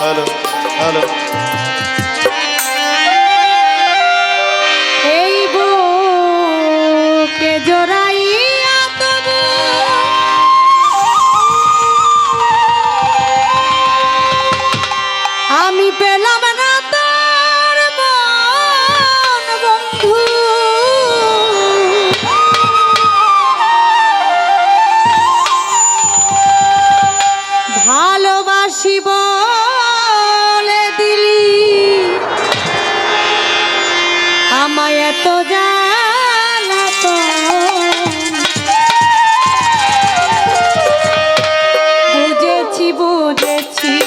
Hello hello এই বুকে জোড়াইয়া তবু আমি পেলাম না তোর মন বন্ধু। ভালোবাসিব with you.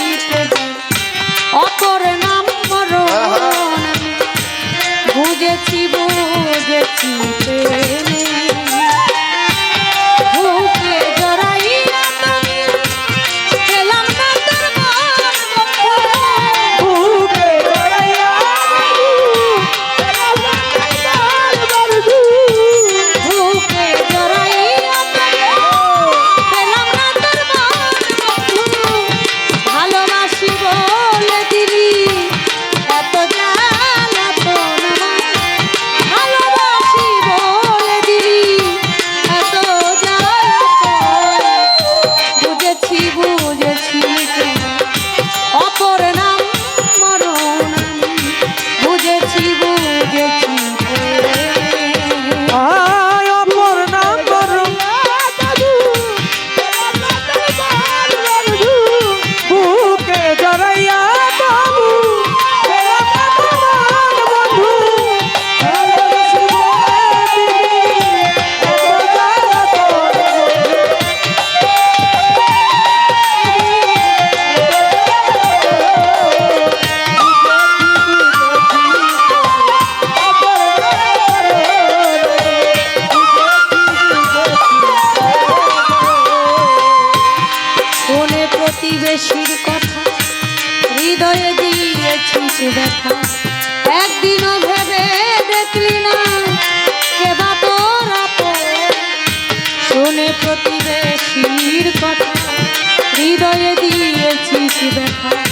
হৃদয়ে দিয়েছিস দেখা একদিনও ভেবে দেখলি না কেবা তোর শুনে প্রতিবেশীর কথা, হৃদয়ে দিয়েছিস দেখা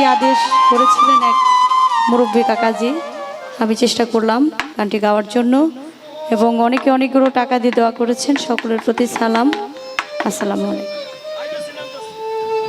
গানটি আদেশ করেছিলেন এক মুরব্বী কাকাজি। আমি চেষ্টা করলাম গানটি গাওয়ার জন্য এবং অনেকে অনেকগুলো টাকা দিয়ে দেওয়া করেছেন। সকলের প্রতি সালাম। আসসালামু আলাইকুম।